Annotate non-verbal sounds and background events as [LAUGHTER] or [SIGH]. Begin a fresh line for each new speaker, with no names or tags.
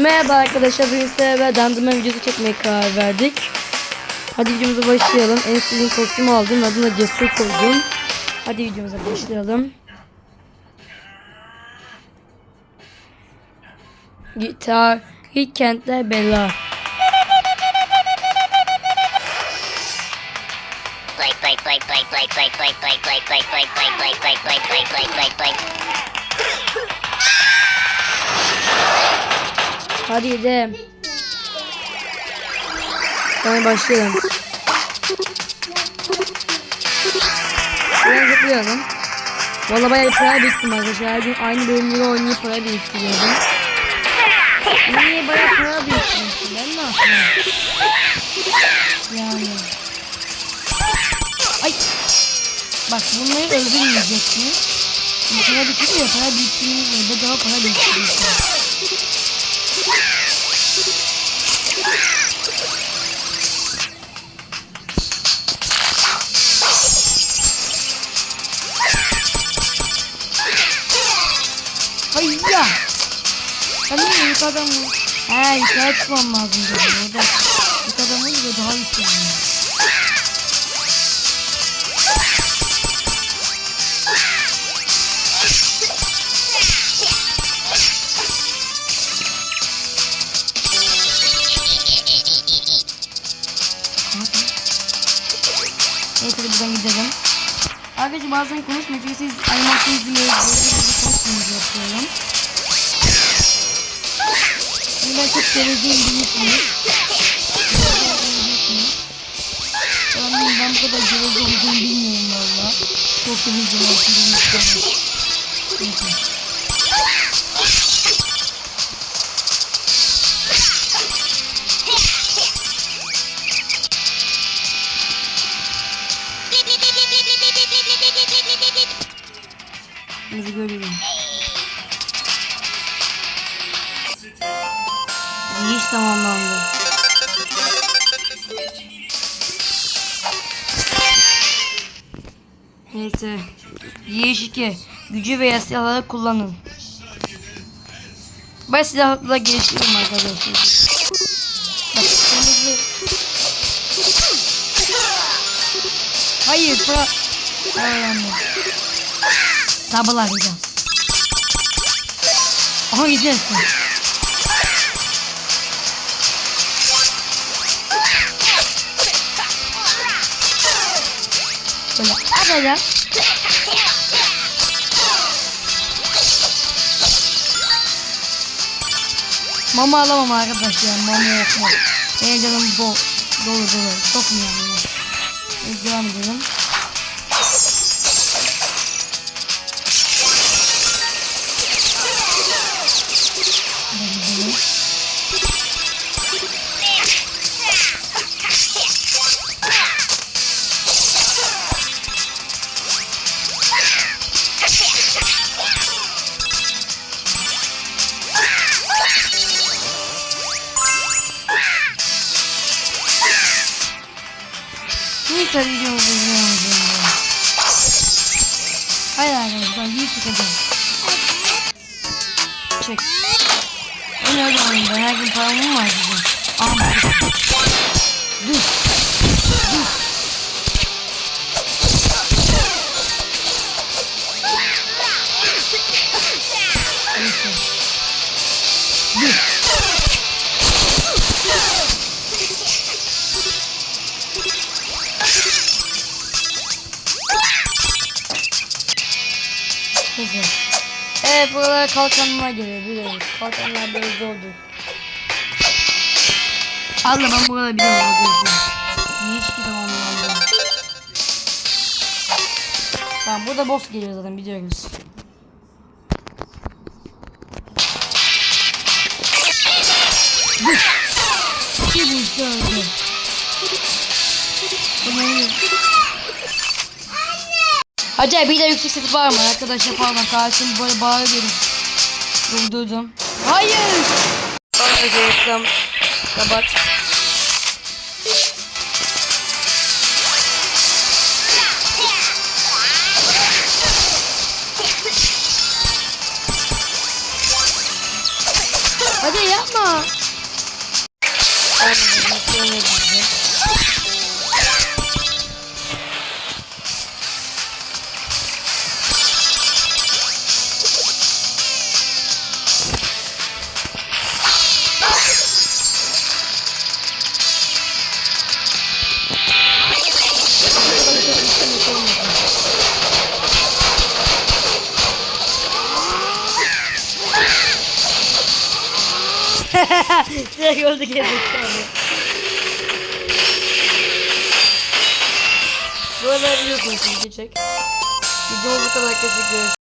Merhaba arkadaşlar bugün ve dandırma videosu çekmeye karar verdik. Hadi videomuza başlayalım. En sevdiğim kostümü aldım. Adını da Cesur koydum. Hadi videomuza başlayalım. Gitar, ilk kentler bela. Hadi gidelim. Tamam başlayalım. Biraz zıplayalım. Valla bayağı bir para biriktim arkadaşlar. Her gün aynı bölümleri oynayıp para biriktiriyordum. Niye bayağı para biriktirmiştim? Ben ne yapayım? Yani. Ay. Bak bunları öldürmeyeceksiniz. Para biriktiriyor. Para biriktirmeyi bedava para biriktiriyorsunuz. Hayya. Ben de yukarıdan mı? He yukarı çıkmam lazım dedim. Orada yukarıdan vurunca daha yüksek. Neyse hadi buradan gidelim. Arkadaşlar bazen konuşmuyor çünkü siz animasyon izliyorsunuz. Konuşmuyoruz yapıyorum. Şimdi ben çok dereceyim biliyorsunuz. Ben, ben bu kadar derece olduğunu bilmiyorum valla. Çok dereceyim bilmiyorum. Neyse. Biz görelim. Giriş tamamlandı. Neyse. Giriş 2. Gücü veya silahları kullanın. Ben silahla geliştiririm arkadaşlar. Hayır, bro. Ay, Double arayacağız. Aha gidiyorsun. Böyle arayacağız. Mama alamam arkadaşlar. Mama yok mu? Benim canım do dolu dolu. Çok mu yani? Devam edelim. Neyse videomu bulacağım. Hayır arkadaşlar bir çıkacağım. Çek. Öyle öyle oyunda her gün paramı mı harcayacağım? Aa, dur. Neyse. Evet buralara kalkanlar geliyor biliyoruz. Kalkanlar böyle zordur. Allah ben burada bir daha öldürdüm. Hiç ki tamamlandı. Tamam burada boss geliyor zaten biliyoruz. Acayip bir de yüksek sesi var mı arkadaşlar pardon karşım böyle bağırıyorum. Durdurdum. Hayır. Arkadaşlar reklam. Kapat. Hadi yapma. Olmadı, nasıl [LAUGHS] Direkt öldü gerizekalı. Arada biliyorsunuz şimdi çek. Videomuz bu kadar arkadaşlar görüşürüz.